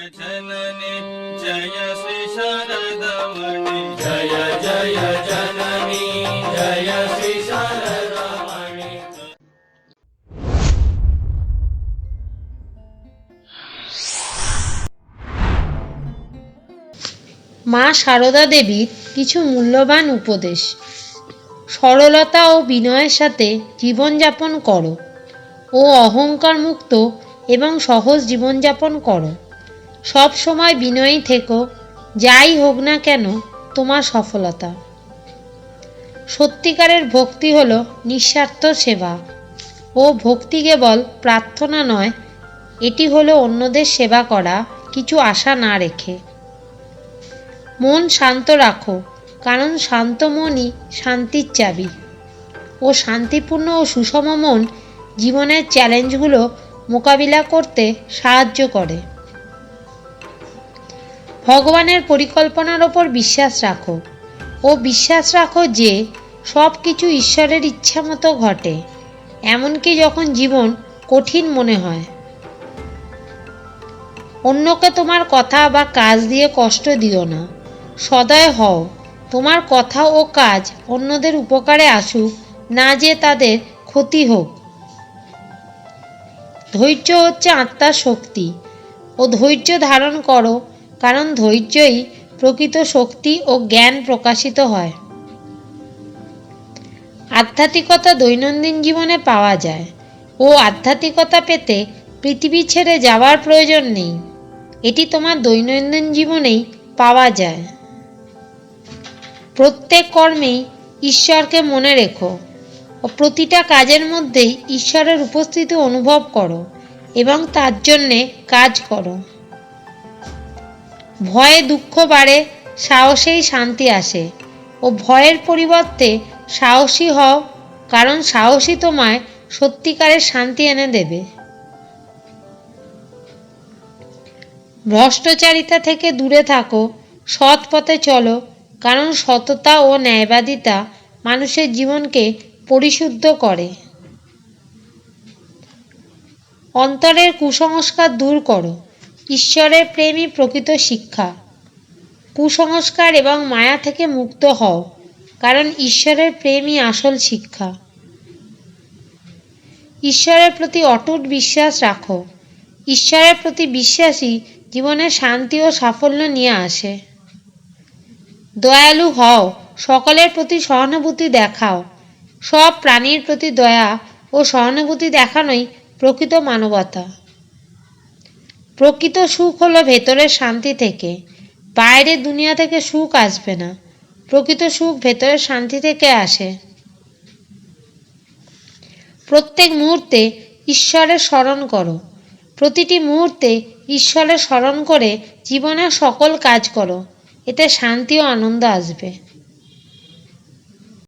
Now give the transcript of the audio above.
जननी जय श्री शारदमणि जय जय जननी जय श्री शारदमणि মা সারদা দেবীর কিছু মূল্যবান উপদেশ সরলতা ও বিনয়ের সাথে জীবনযাপন করো ও অহংকার মুক্ত এবং সহজ জীবনযাপন করো সব সময় বিনয়ী থেকো, যাই হোক না কেন, তোমার সফলতা। সত্যিকারের ভক্তি হলো নিঃস্বার্থ সেবা। ও ভক্তি কেবল প্রার্থনা নয়, এটি হলো অন্যদের সেবা করা, কিছু আশা না রেখে। মন শান্ত রাখো, কারণ শান্ত মনই শান্তির চাবি। ও শান্তিপূর্ণ ও সুষম মন জীবনের চ্যালেঞ্জগুলো মোকাবিলা করতে সাহায্য করে। ভগবানের পরিকল্পনার ওপর বিশ্বাস রাখো। ও বিশ্বাস রাখো যে সব কিছু ঈশ্বরের ইচ্ছা মতো ঘটে। এমনকি যখন জীবন কঠিন মনে হয়। অন্যকে তোমার কথা বা কাজ দিয়ে কষ্ট দিও না। সদয় হও। তোমার কথা ও কাজ অন্যদের উপকারে আসুক, না যে তাদের ক্ষতি হোক। ধৈর্য হচ্ছে আত্মার শক্তি। ও ধৈর্য ধারণ করো কারণ ধৈর্যই প্রকৃত শক্তি ও জ্ঞান প্রকাশিত হয়। আধ্যাত্মিকতা দৈনন্দিন জীবনে পাওয়া যায় ও আধ্যাত্মিকতা পেতে পৃথিবী ছেড়ে যাওয়ার প্রয়োজন নেই। এটি তোমার দৈনন্দিন জীবনেই পাওয়া যায়। প্রত্যেক কর্মেই ঈশ্বরকে মনে রেখো ও প্রতিটা কাজের মধ্যেই ঈশ্বরের উপস্থিতি অনুভব করো এবং তার জন্যে কাজ করো। ভয়ে দুঃখ বাড়ে, সাহসেই শান্তি আসে। ও ভয়ের পরিবর্তে সাহসী হও, কারণ সাহসী তোমায় সত্যিকারের শান্তি এনে দেবে। ভ্রষ্টচারিতা থেকে দূরে থাকো, সৎ পথে চলো, কারণ সততা ও ন্যায়বাদিতা মানুষের জীবনকে পরিশুদ্ধ করে। অন্তরের কুসংস্কার দূর করো। ঈশ্বরের প্রেমই প্রকৃত শিক্ষা। কুসংস্কার এবং মায়া থেকে মুক্ত হও, কারণ ঈশ্বরের প্রেমই আসল শিক্ষা। ঈশ্বরের প্রতি অটুট বিশ্বাস রাখো। ঈশ্বরের প্রতি বিশ্বাসই জীবনে শান্তি ও সাফল্য নিয়ে আসে। দয়ালু হও, সকলের প্রতি সহানুভূতি দেখাও। সব প্রাণীর প্রতি দয়া ও সহানুভূতি দেখানোই প্রকৃত মানবতা। প্রকৃত সুখ হলো ভেতরের শান্তি থেকে। বাইরের দুনিয়া থেকে সুখ আসবে না। প্রকৃত সুখ ভেতরের শান্তি থেকে আসে। প্রত্যেক মুহূর্তে ঈশ্বরের স্মরণ করো। প্রতিটি মুহূর্তে ঈশ্বরের স্মরণ করে জীবনের সকল কাজ করো। এতে শান্তি ও আনন্দ আসবে।